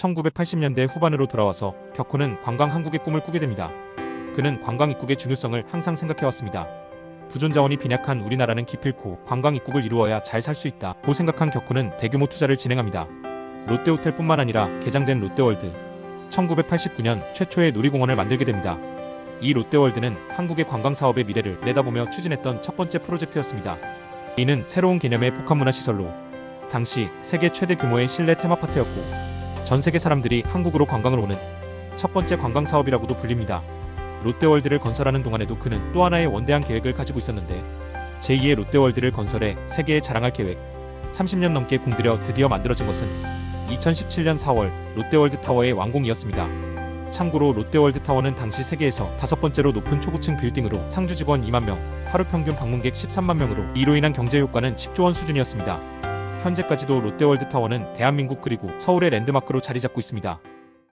1980년대 후반으로 돌아와서 격코는 관광 한국의 꿈을 꾸게 됩니다. 그는 관광 입국의 중요성을 항상 생각해왔습니다. 부존 자원이 빈약한 우리나라는 기필코 관광 입국을 이루어야 잘 살 수 있다 고 생각한 격코는 대규모 투자를 진행합니다. 롯데호텔뿐만 아니라 개장된 롯데월드, 1989년 최초의 놀이공원을 만들게 됩니다. 이 롯데월드는 한국의 관광 사업의 미래를 내다보며 추진했던 첫 번째 프로젝트였습니다. 이는 새로운 개념의 복합문화 시설로 당시 세계 최대 규모의 실내 테마파크였고 전 세계 사람들이 한국으로 관광을 오는 첫 번째 관광 사업이라고도 불립니다. 롯데월드를 건설하는 동안에도 그는 또 하나의 원대한 계획을 가지고 있었는데 제2의 롯데월드를 건설해 세계에 자랑할 계획 30년 넘게 공들여 드디어 만들어진 것은 2017년 4월 롯데월드 타워의 완공이었습니다. 참고로 롯데월드 타워는 당시 세계에서 다섯 번째로 높은 초고층 빌딩으로 상주 직원 2만 명, 하루 평균 방문객 13만 명으로 이로 인한 경제 효과는 10조 원 수준이었습니다. 현재까지도 롯데월드 타워는 대한민국 그리고 서울의 랜드마크로 자리 잡고 있습니다.